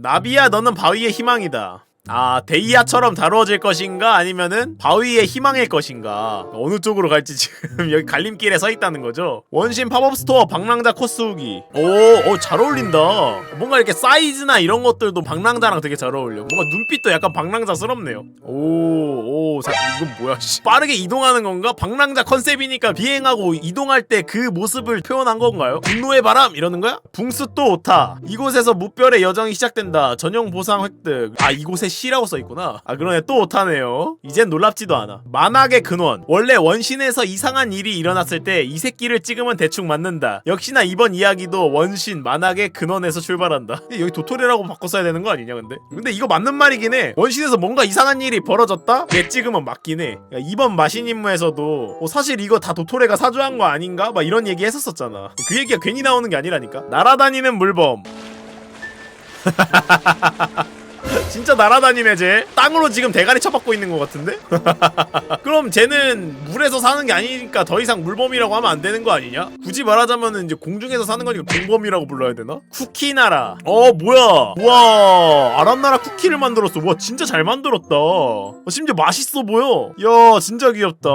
나비야 너는 바위의 희망이다. 아 데이아처럼 다루어질 것인가? 아니면은 바위의 희망일 것인가? 어느 쪽으로 갈지 지금 여기 갈림길에 서 있다는 거죠? 원신 팝업 스토어 방랑자 코스 후기. 오잘 어울린다. 뭔가 이렇게 사이즈나 이런 것들도 방랑자랑 되게 잘 어울려. 뭔가 눈빛도 약간 방랑자스럽네요. 오오 이건 뭐야 씨. 빠르게 이동하는 건가? 방랑자 컨셉이니까 비행하고 이동할 때 그 모습을 표현한 건가요? 분노의 바람? 이러는 거야? 붕스 또 오타. 이곳에서 무별의 여정이 시작된다. 전용 보상 획득. 아 이곳에 시라고 써있구나. 아 그러네 또 오타네요. 이젠 놀랍지도 않아. 만악의 근원. 원래 원신에서 이상한 일이 일어났을 때 이 새끼를 찍으면 대충 맞는다. 역시나 이번 이야기도 원신 만악의 근원에서 출발한다. 여기 도토리라고 바꿔 써야 되는 거 아니냐 근데? 근데 이거 맞는 말이긴 해. 원신에서 뭔가 이상한 일이 벌어졌다? 얘 찍으면 맞긴 해. 야, 이번 마신 임무에서도 어, 사실 이거 다 도토레가 사주한 거 아닌가? 막 이런 얘기 했었었잖아. 그 얘기가 괜히 나오는 게 아니라니까. 날아다니는 물범 진짜 날아다니네 쟤. 땅으로 지금 대가리 쳐받고 있는 것 같은데? 그럼 쟤는 물에서 사는 게 아니니까 더 이상 물범이라고 하면 안 되는 거 아니냐? 굳이 말하자면은 이제 공중에서 사는 거니까 공범이라고 불러야 되나? 쿠키나라. 어 뭐야? 우와 아람나라 쿠키를 만들었어. 와 진짜 잘 만들었다. 어, 심지어 맛있어 보여. 야 진짜 귀엽다.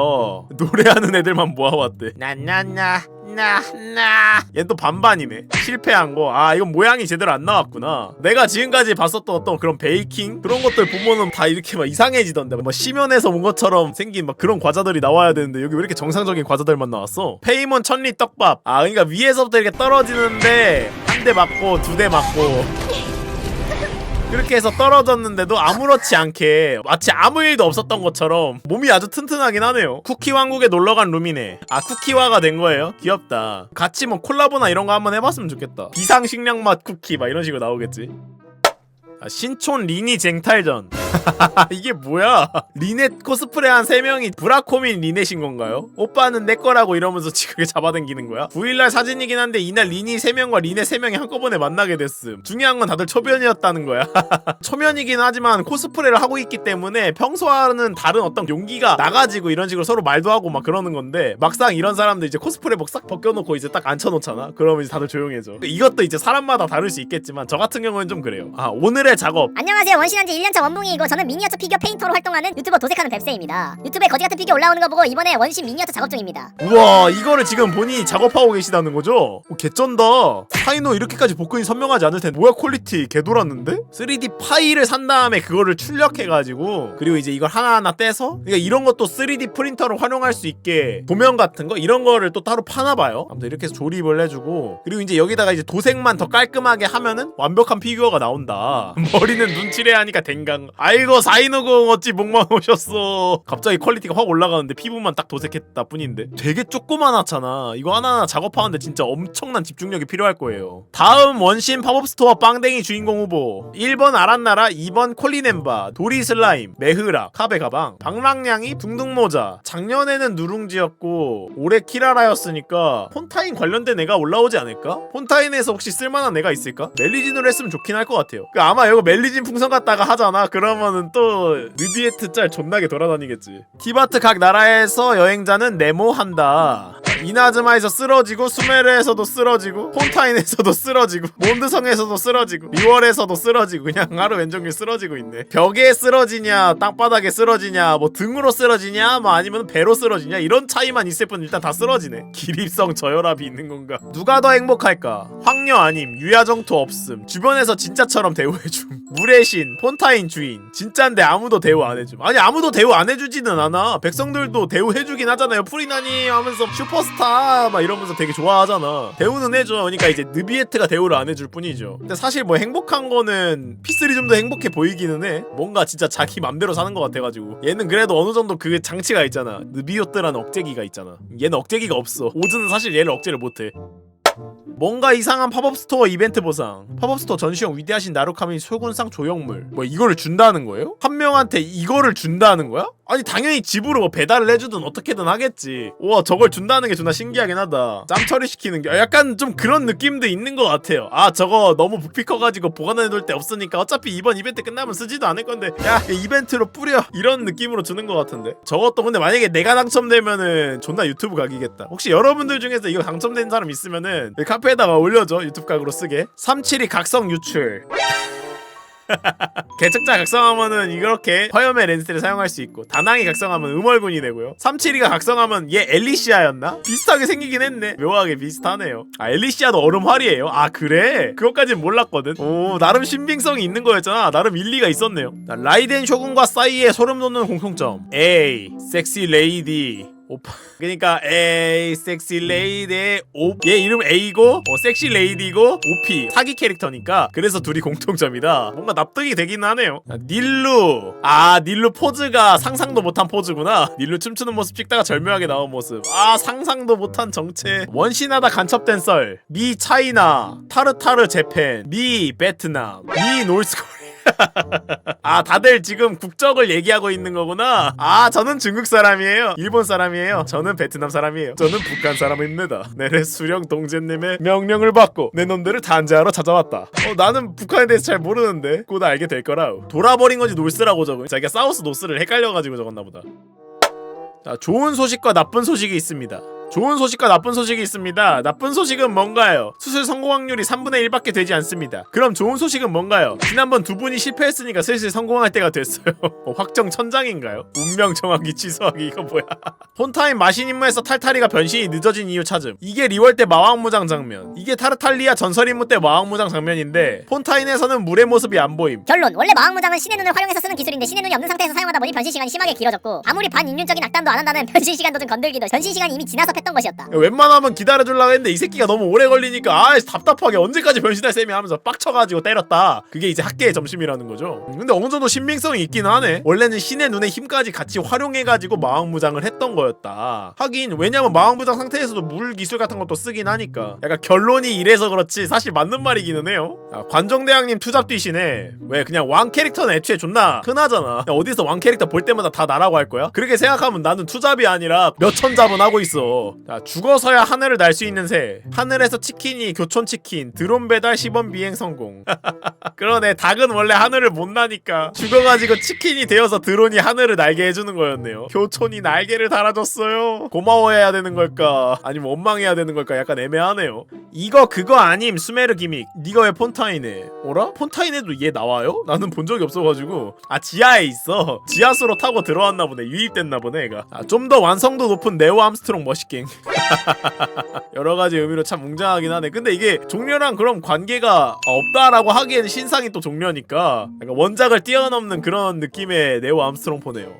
노래하는 애들만 모아왔대. 나나나 나 나. 얘 또 반반이네. 실패한 거 아 이건 모양이 제대로 안 나왔구나. 내가 지금까지 봤었던 어떤 그런 베이킹? 그런 것들 보면은 다 이렇게 막 이상해지던데. 뭐 심연에서 온 것처럼 생긴 막 그런 과자들이 나와야 되는데 여기 왜 이렇게 정상적인 과자들만 나왔어? 페이몬 천리 떡밥. 아 그러니까 위에서부터 이렇게 떨어지는데 한 대 맞고 두 대 맞고 그렇게 해서 떨어졌는데도 아무렇지 않게 마치 아무 일도 없었던 것처럼 몸이 아주 튼튼하긴 하네요. 쿠키 왕국에 놀러간 루미네. 아 쿠키화가 된 거예요? 귀엽다. 같이 뭐 콜라보나 이런 거 한번 해봤으면 좋겠다. 비상식량 맛 쿠키 막 이런 식으로 나오겠지. 아, 신촌 리니 쟁탈전 이게 뭐야? 리넷 코스프레 한 3명이 브라코민 리넷인 건가요? 오빠는 내 거라고 이러면서 지금 잡아당기는 거야? 9일날 사진이긴 한데 이날 리니 3명과 리넷 3명이 한꺼번에 만나게 됐음. 중요한 건 다들 초면이었다는 거야. 초면이긴 하지만 코스프레를 하고 있기 때문에 평소와는 다른 어떤 용기가 나가지고 이런 식으로 서로 말도 하고 막 그러는 건데 막상 이런 사람들 이제 코스프레 복 싹 벗겨놓고 이제 딱 앉혀놓잖아? 그러면 이제 다들 조용해져. 이것도 이제 사람마다 다를 수 있겠지만 저 같은 경우는 좀 그래요. 아 오늘의 작업. 안녕하세요. 원신한지 1년차 원붕이고 저는 미니어처 피규어 페인터로 활동하는 유튜버 도색하는 뱁새입니다. 유튜브에 거지 같은 피규어 올라오는 거 보고 이번에 원신 미니어처 작업 중입니다. 우와 이거를 지금 본인이 작업하고 계시다는 거죠? 오, 개쩐다. 사이노 이렇게까지 복근이 선명하지 않을 텐데. 뭐야 퀄리티. 개돌았는데? 3D 파일을 산 다음에 그거를 출력해가지고 그리고 이제 이걸 하나하나 떼서 그러니까 이런 것도 3D 프린터를 활용할 수 있게 도면 같은 거? 이런 거를 또 따로 파나봐요. 아무튼 이렇게 해서 조립을 해주고 그리고 이제 여기다가 이제 도색만 더 깔끔하게 하면은 완벽한 피규어가 나온다. 머리는 눈치래 하니까 댕강. 아 이고 사이노공 어찌 목만 오셨어 갑자기 퀄리티가 확 올라가는데 피부만 딱 도색했다 뿐인데. 되게 조그만하잖아. 이거 하나하나 작업하는데 진짜 엄청난 집중력이 필요할 거예요. 다음 원신 팝업 스토어 빵댕이 주인공 후보. 1번 아란나라 2번 콜리넨바 도리 슬라임 메흐라 카베 가방. 방랑냥이 둥둥 모자. 작년에는 누룽지였고 올해 키라라였으니까 폰타인 관련된 애가 올라오지 않을까? 폰타인에서 혹시 쓸만한 애가 있을까? 멜리진으로 했으면 좋긴 할 것 같아요. 그 아마 이거 멜리진 풍선 갖다가 하잖아 그러면은 또 느비에트 짤 존나게 돌아다니겠지. 티바트 각 나라에서 여행자는 네모한다. 이나즈마에서 쓰러지고 수메르에서도 쓰러지고 폰타인에서도 쓰러지고 몬드성에서도 쓰러지고 리월에서도 쓰러지고 그냥 하루 왼종일 쓰러지고 있네. 벽에 쓰러지냐 땅바닥에 쓰러지냐 뭐 등으로 쓰러지냐 뭐 아니면 배로 쓰러지냐 이런 차이만 있을 뿐 일단 다 쓰러지네. 기립성 저혈압이 있는 건가? 누가 더 행복할까? 황녀 아님 유야정토 없음. 주변에서 진짜처럼 대우해줌 물의 신 폰타인 주인. 진짠데 아무도 대우 안 해줌. 아니 아무도 대우 안 해주지는 않아. 백성들도 대우해주긴 하잖아요. 프리나니 하면서 슈퍼스타 막 이러면서 되게 좋아하잖아. 대우는 해줘. 그러니까 이제 느비에트가 대우를 안 해줄 뿐이죠. 근데 사실 뭐 행복한 거는 피스리 좀 더 행복해 보이기는 해. 뭔가 진짜 자기 맘대로 사는 것 같아가지고. 얘는 그래도 어느 정도 그 장치가 있잖아. 느비오트라는 억제기가 있잖아. 얘는 억제기가 없어. 오즈는 사실 얘를 억제를 못해 뭔가 이상한 팝업 스토어 이벤트 보상. 팝업 스토어 전시용 위대하신 나루카미 소군상 조형물. 뭐 이거를 준다는 거예요? 한 명한테 이거를 준다는 거야? 아니 당연히 집으로 뭐 배달을 해주든 어떻게든 하겠지. 와 저걸 준다는 게 존나 신기하긴 하다. 짬 처리시키는 게 약간 좀 그런 느낌도 있는 것 같아요. 아 저거 너무 부피 커가지고 보관해둘 데 없으니까 어차피 이번 이벤트 끝나면 쓰지도 않을 건데 야 이벤트로 뿌려 이런 느낌으로 주는 것 같은데. 저것도 근데 만약에 내가 당첨되면은 존나 유튜브 각이겠다. 혹시 여러분들 중에서 이거 당첨된 사람 있으면은 여기 카페에다가 올려줘 유튜브 각으로 쓰게. 372 각성 유출. 개척자 각성하면은 이렇게 화염의 렌스를 사용할 수 있고 다낭이 각성하면 음월군이 되고요. 372가 각성하면 얘 엘리시아였나? 비슷하게 생기긴 했네. 묘하게 비슷하네요. 아 엘리시아도 얼음활이에요? 아 그래? 그것까진 몰랐거든. 오 나름 신빙성이 있는 거였잖아. 나름 일리가 있었네요. 자, 라이덴 쇼군과 싸이의 소름 돋는 공통점. A 섹시 레이디 오빠. 그러니까 에이 섹시 레이디 오얘 이름 A고 어, 섹시 레이디고 OP 사기 캐릭터니까. 그래서 둘이 공통점이다. 뭔가 납득이 되긴 하네요. 아, 닐루. 아 닐루 포즈가 상상도 못한 포즈구나. 닐루 춤추는 모습 찍다가 절묘하게 나온 모습. 아 상상도 못한 정체. 원신하다 간첩된 썰 미 차이나. 타르타르 재팬. 미 베트남. 미 노스코리아 아 다들 지금 국적을 얘기하고 있는 거구나. 아 저는 중국 사람이에요. 일본 사람이에요. 저는 베트남 사람이에요. 저는 북한 사람입니다. 내래 수령 동재님의 명령을 받고 내 놈들을 단죄하러 찾아왔다. 어 나는 북한에 대해서 잘 모르는데 곧 알게 될 거라 돌아버린 건지 놀스라고 적은 자기가 사우스 노스를 헷갈려가지고 적었나 보다. 자 좋은 소식과 나쁜 소식이 있습니다 좋은 소식과 나쁜 소식이 있습니다. 나쁜 소식은 뭔가요? 수술 성공 확률이 3분의 1밖에 되지 않습니다. 그럼 좋은 소식은 뭔가요? 지난번 두 분이 실패했으니까 슬슬 성공할 때가 됐어요. 어, 확정 천장인가요? 운명 정하기 취소하기 이거 뭐야? 폰타임 마신 임무에서 탈타리가 변신이 늦어진 이유 찾음. 이게 리월 때 마왕무장 장면. 이게 타르탈리아 전설 임무 때 마왕무장 장면인데 폰타인에서는 물의 모습이 안 보임. 결론 원래 마왕무장은 신의 눈을 활용해서 쓰는 기술인데 신의 눈이 없는 상태에서 사용하다 보니 변신 시간이 심하게 길어졌고 아무리 반인륜적인 악담도 안 한다는 변신 시간도 좀 건들기도 변신 시간이 이미 지나서 했던 것이었다. 야, 웬만하면 기다려주려고 했는데 이 새끼가 너무 오래 걸리니까 아 답답하게 언제까지 변신할 셈이 하면서 빡쳐가지고 때렸다. 그게 이제 학계의 점심이라는 거죠. 음, 근데 어느 정도 신빙성이 있긴 하네. 원래는 신의 눈의 힘까지 같이 활용해가지고 마왕무장을 했던 거였다. 하긴 왜냐면 마왕무장 상태에서도 물 기술 같은 것도 쓰긴 하니까. 약간 결론이 이래서 그렇지 사실 맞는 말이기는 해요. 아, 관종대왕님 투잡 뛰시네. 왜 그냥 왕 캐릭터는 애초에 존나 흔하잖아. 야, 어디서 왕 캐릭터 볼 때마다 다 나라고 할 거야? 그렇게 생각하면 나는 투잡이 아니라 몇 천 잡은 하고 있어 자 죽어서야 하늘을 날 수 있는 새. 하늘에서 치킨이 교촌 치킨 드론 배달 시범 비행 성공. 그러네 닭은 원래 하늘을 못 나니까 죽어가지고 치킨이 되어서 드론이 하늘을 날게 해주는 거였네요. 교촌이 날개를 달아줬어요. 고마워해야 되는 걸까? 아니면 원망해야 되는 걸까? 약간 애매하네요. 이거 그거 아님 수메르 기믹. 니가 왜 폰타인에 어라? 폰타인에도 얘 나와요? 나는 본 적이 없어가지고. 아 지하에 있어. 지하수로 타고 들어왔나 보네. 유입됐나 보네 얘가. 아, 좀 더 완성도 높은 네오 암스트롱 머 시갱 여러 가지 의미로 참 웅장하긴 하네. 근데 이게 종려랑 그런 관계가 없다라고 하기에는 신상이 또 종려니까 약간 원작을 뛰어넘는 그런 느낌의 네오 암스트롱 포네요.